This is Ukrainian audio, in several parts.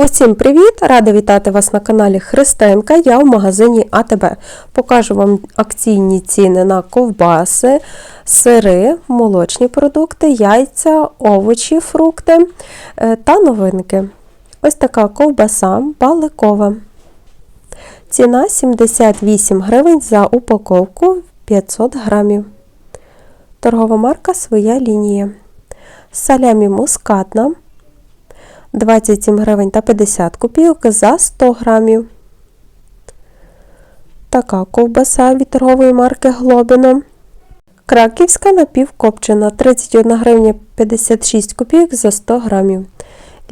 Усім привіт! Рада вітати вас на каналі Христинка. Я в магазині АТБ. Покажу вам акційні ціни на ковбаси, сири, молочні продукти, яйця, овочі, фрукти е, та новинки. Ось така ковбаса баликова. Ціна 78 гривень за упаковку 500 грамів. Торгова марка Своя лінія. Салямі мускатна. 27 гривень та 50 копійок за 100 грамів. Така ковбаса від торгової марки Глобино. Краківська напівкопчена 31 гривня 56 копійок за 100 грамів.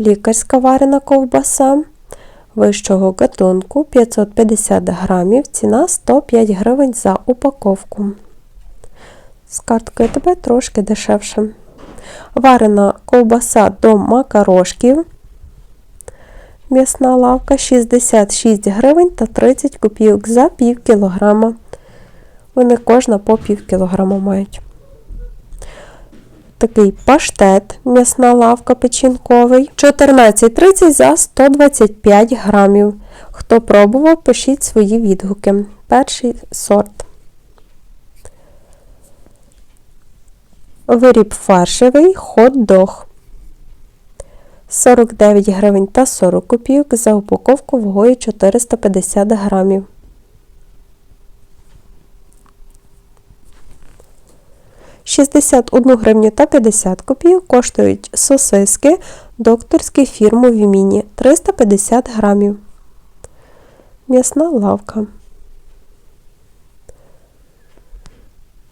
Лікарська варена ковбаса вищого гатунку 550 грамів. Ціна 105 гривень за упаковку. З карткою тебе трошки дешевше. Варена ковбаса до макарошків. М'ясна лавка 66 гривень та 30 копійок за пів кілограма. Вони кожна по пів кілограма мають. Такий паштет, м'ясна лавка печінковий. 14,30 за 125 грамів. Хто пробував, пишіть свої відгуки. Перший сорт. Виріб фаршевий хот-дог. 49 гривень та 40 копійок за упаковку вагою 450 грамів. Шістдесят одну гривню та 50 копійок коштують сосиски докторської фірми Віміні 350 грамів. М'ясна лавка.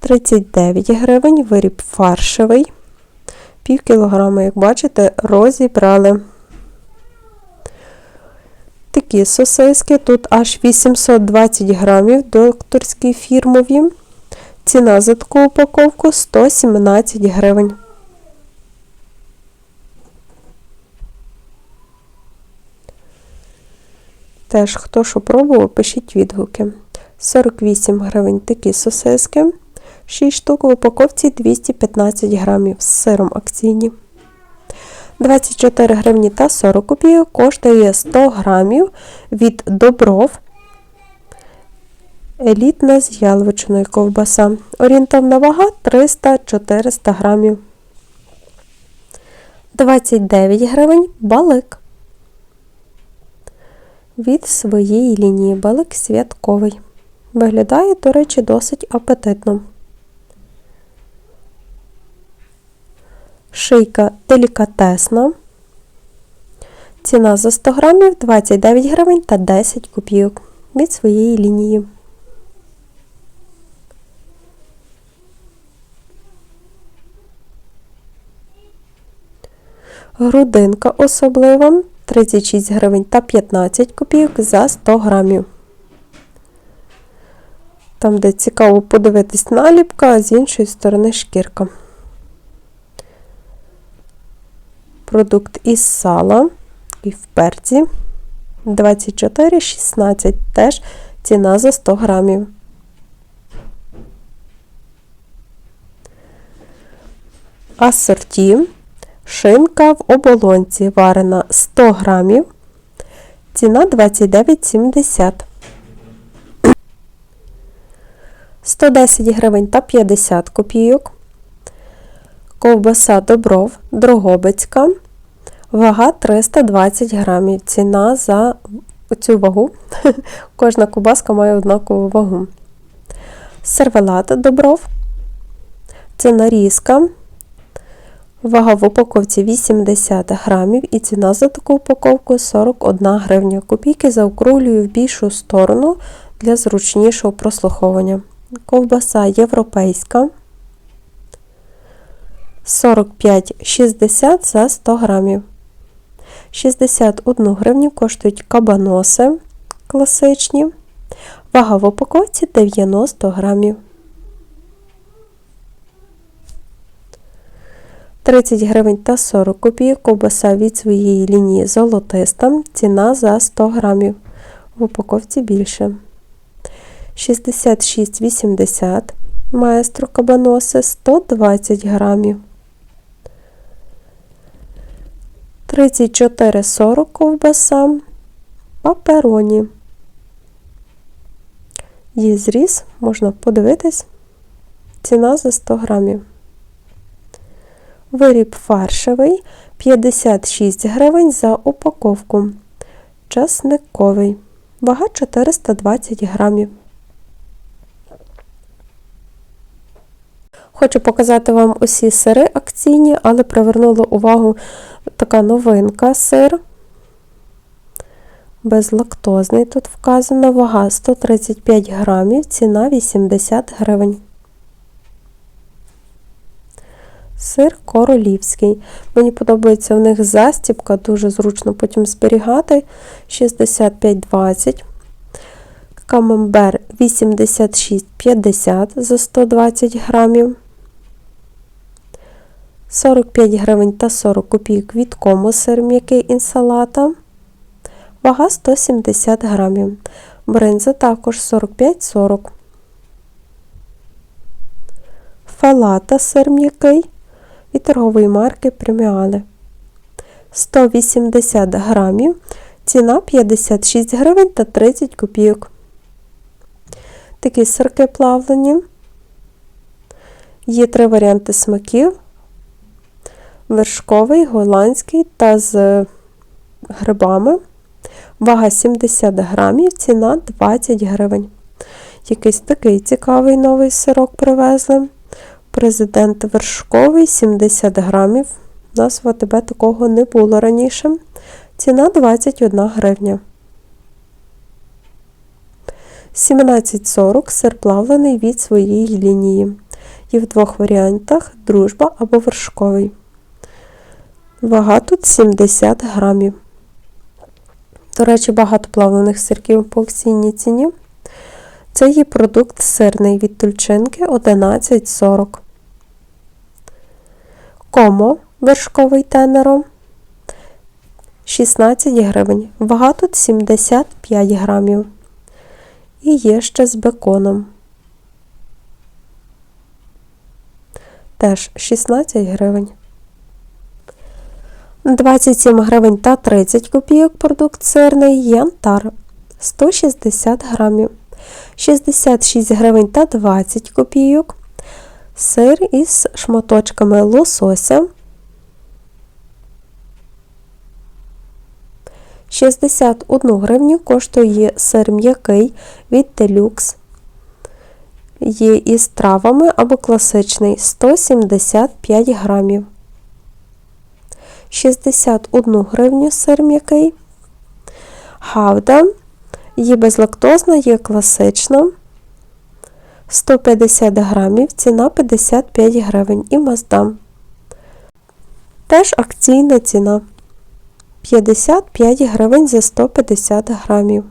39 гривень, виріб фаршевий. Пів кілограма, як бачите, розібрали. Такі сосиски, тут аж 820 грамів, докторські фірмові. Ціна за таку упаковку 117 гривень. Теж, хто що пробував, пишіть відгуки. 48 гривень такі сосиски. 6 штук в упаковці 215 грамів з сиром акційні. 24 гривні та 40 копійок коштує 100 грамів від добров. Елітна з яловичиною ковбаса. Орієнтовна вага 300-400 грамів. 29 гривень балик. Від своєї лінії балик святковий. Виглядає, до речі, досить апетитно. Шийка делікатесна. Ціна за 100 грамів 29 гривень та 10 копійок від своєї лінії. Грудинка особлива 36 гривень та 15 копійок за 100 грамів. Там, де цікаво подивитись наліпка, а з іншої сторони шкірка. Продукт із сала і в перці 24,16 теж ціна за 100 грамів. Асорті. Шинка в оболонці варена 100 грамів. Ціна 29,70. 110 гривень та 50 копійок. Ковбаса Добров Дрогобицька. Вага 320 грамів. Ціна за цю вагу. Кожна ковбаска має однакову вагу. Сервелат Добров. Це нарізка. Вага в упаковці 80 грамів і ціна за таку упаковку 41 гривня. Копійки заокрулюю в більшу сторону для зручнішого прослуховування. Ковбаса європейська. 45,60 за 100 грамів. 61 гривню коштують кабаноси класичні. Вага в упаковці 90 грамів. 30 гривень та 40 копійок ковбаса від своєї лінії золотиста. Ціна за 100 грамів. В упаковці більше. 66,80 маестро кабаноси 120 грамів. 34,40 ковбаса. Папероні. Є зріз, можна подивитись. Ціна за 100 грамів. Виріб фаршевий 56 гривень за упаковку. Часниковий. Вага 420 грамів. Хочу показати вам усі сири акційні, але привернула увагу така новинка сир. Безлактозний тут вказано, вага 135 грамів, ціна 80 гривень. Сир королівський. Мені подобається в них застіпка, дуже зручно потім зберігати. 65,20. Камембер 86,50 за 120 грамів. 45 гривень та 40 копійок від кому сир м'який інсалата. Вага 170 грамів. Бринза також 45-40. Фалата сир м'який від торгової марки Преміале. 180 грамів. Ціна 56 гривень та 30 копійок. Такі сирки плавлені. Є три варіанти смаків. Вершковий, голландський та з грибами. Вага 70 грамів, ціна 20 гривень. Якийсь такий цікавий новий сирок привезли. Президент вершковий 70 грамів. У нас в АТБ такого не було раніше. Ціна 21 гривня. 17,40 сир плавлений від своєї лінії. Є в двох варіантах дружба або вершковий. Вага тут 70 грамів. До речі, багато плавлених сирків по акційній ціні. Це є продукт сирний від тульчинки 11,40. Комо вершковий тенеро 16 гривень. Вага тут 75 грамів. І є ще з беконом. Теж 16 гривень. 27 гривень та 30 копійок продукт сирний янтар 160 грамів. 66 гривень та 20 копійок. Сир із шматочками лосося. 61 гривню коштує сир м'який від Deluxe. Є із травами або класичний 175 грамів. 61 гривню сир м'який. Гавда. Є безлактозна, є класична. 150 грамів, ціна 55 гривень і маздам. Теж акційна ціна 55 гривень за 150 грамів.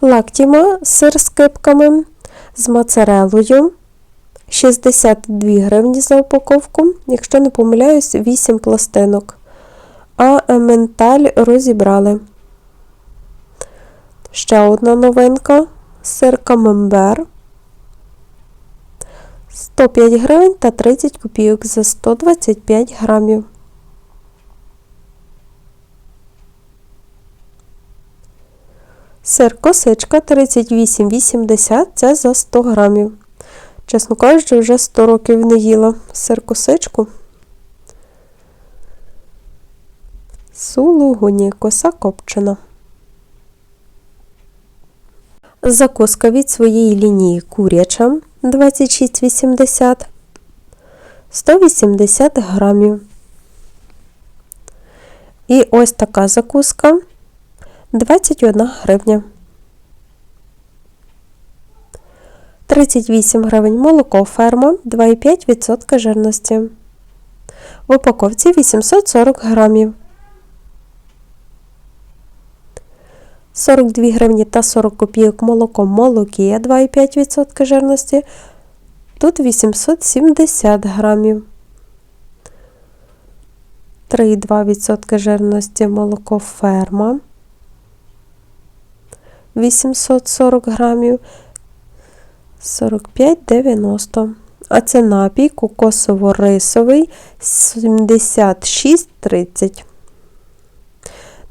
Лактіма сир з кипками з моцарелою 62 гривні за упаковку, якщо не помиляюсь, 8 пластинок. А менталь розібрали. Ще одна новинка сир камембер. 105 гривень та 30 копійок за 125 грамів. Сир косичка 38,80 це за 100 грамів. Чесно кажучи, вже 100 років не їла сир косичку. Сулугуні, коса копчена. Закуска від своєї лінії куряча 26,80 180 грамів. І ось така закуска 21 гривня. 38 гривень молоко ферма 2,5% жирності. В упаковці 840 грамів. 42 гривні та 40 копійок молоко молокія 2,5% жирності. Тут 870 грамів. 3,2% жирності молоко ферма. 840 грамів. 45,90. А це напій кокосово-рисовий 76,30.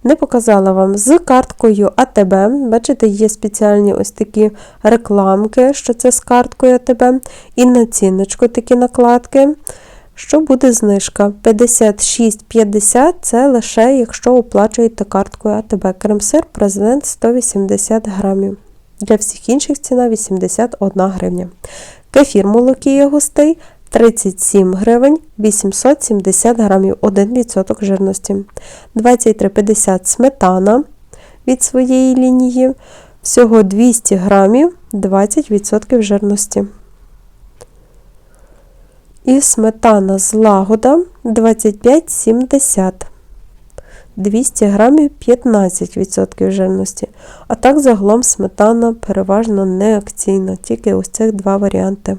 Не показала вам з карткою АТБ. Бачите, є спеціальні ось такі рекламки, що це з карткою АТБ. І на ціночку такі накладки. Що буде знижка? 56,50 це лише якщо оплачуєте карткою АТБ. Крем-сир президент 180 грамів. Для всіх інших ціна 81 гривня. Кефір молокія густий 37 гривень 870 грамів 1% жирності. 23,50 сметана від своєї лінії. Всього 200 грамів 20% жирності. І сметана злагода 25,70. 200 грамів 15% жирності. А так загалом сметана переважно не акційна, тільки ось цих два варіанти.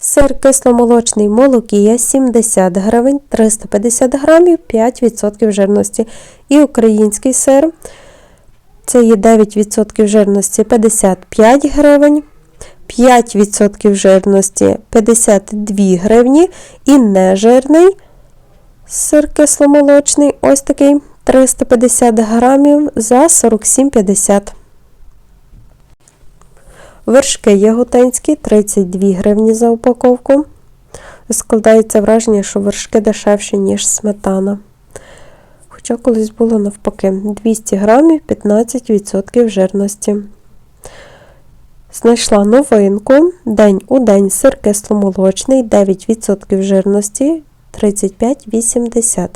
Сир кисломолочний молокія 70 гривень 350 грамів 5% жирності. І український сир це є 9% жирності 55 гривень. 5% жирності 52 гривні і нежирний сир кисломолочний, ось такий 350 грамів за 47,50. Вершки яготинські 32 гривні за упаковку. Складається враження, що вершки дешевші, ніж сметана. Хоча колись було навпаки 200 грамів 15% жирності. Знайшла новинку. День у день сир кисломолочний, 9% жирності 35,80.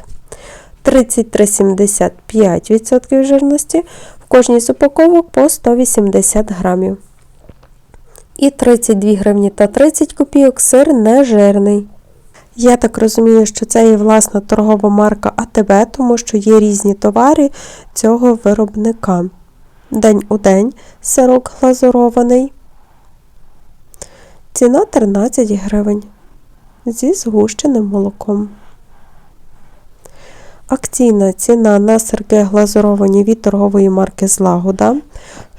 33,75% жирності. В кожній з упаковок по 180 грамів. І 32 гривні та 30 копійок сир нежирний. Я так розумію, що це є власна торгова марка АТБ, тому що є різні товари цього виробника. День у день сирок глазурований. Ціна 13 гривень зі згущеним молоком. Акційна ціна на сирки глазуровані від торгової марки Злагода.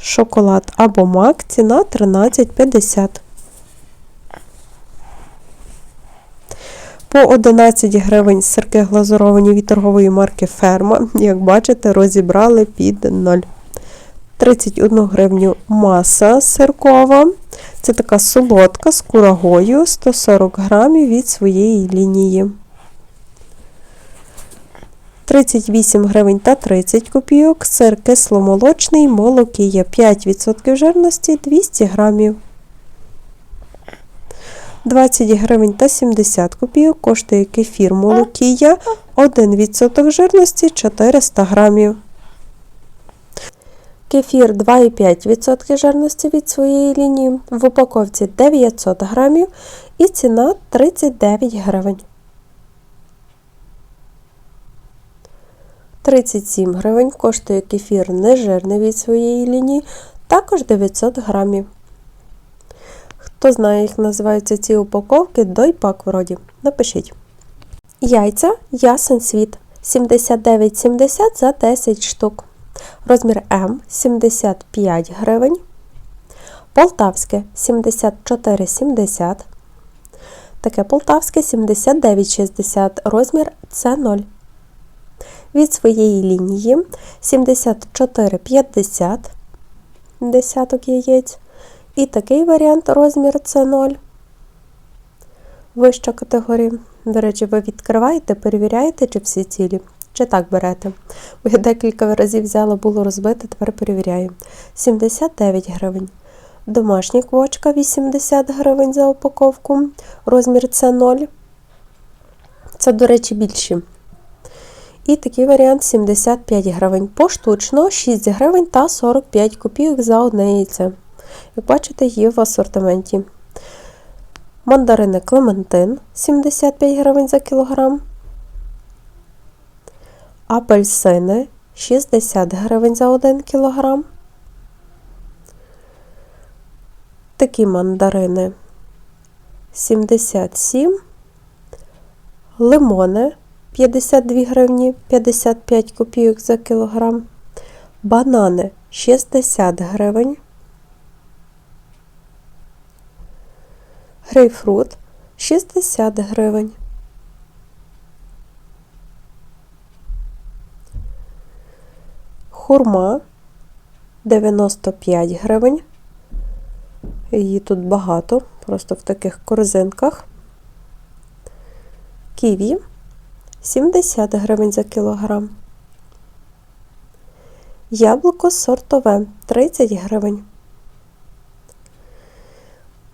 Шоколад або мак. Ціна 13,50. По 11 гривень сирки глазуровані від торгової марки Ферма. Як бачите, розібрали під 0. 31 гривню маса сиркова. Це така солодка з курагою 140 грамів від своєї лінії. 38 гривень та 30 копійок. Сир кисломолочний, молокія 5% жирності 200 грамів. 20 гривень та 70 копійок коштує кефір молокія 1% жирності 400 грамів. Кефір 2,5% жирності від своєї лінії. В упаковці 900 грамів і ціна 39 гривень. 37 гривень коштує кефір нежирний від своєї лінії, також 900 грамів. Хто знає, як називаються ці упаковки, дойпак вроді. Напишіть. Яйця ясен світ 79,70 за 10 штук. Розмір М 75 гривень. Полтавське 74,70. Таке полтавське 79,60. Розмір С0. Від своєї лінії 74,50 десяток яєць. І такий варіант розмір С0. Вища категорія. До речі, ви відкриваєте, перевіряєте, чи всі цілі. Чи так берете? Бо я декілька разів взяла, було розбите, тепер перевіряю. 79 гривень. Домашня квочка 80 гривень за упаковку. Розмір С0. Це, до речі, більші. І такий варіант 75 гривень. Поштучно 6 гривень та 45 копійок за одне яйце. Як бачите, є в асортименті. Мандарини Клементин 75 гривень за кілограм. Апельсини 60 гривень за 1 кілограм. Такі мандарини 77. Лимони 52 гривні 55 копійок за кілограм. Банани 60 гривень. Грейпфрут 60 гривень. Хурма 95 гривень. Її тут багато, просто в таких корзинках. Ківі 70 гривень за кілограм. Яблуко сортове 30 гривень.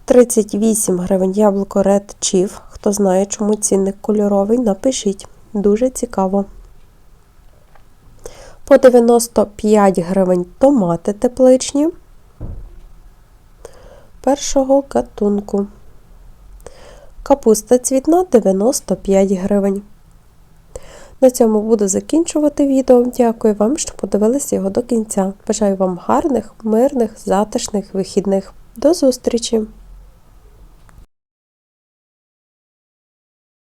38 гривень яблуко Red Chief. Хто знає, чому цінник кольоровий, напишіть. Дуже цікаво. По 95 гривень томати тепличні першого гатунку. Капуста цвітна 95 гривень. На цьому буду закінчувати відео. Дякую вам, що подивилися його до кінця. Бажаю вам гарних, мирних, затишних вихідних. До зустрічі!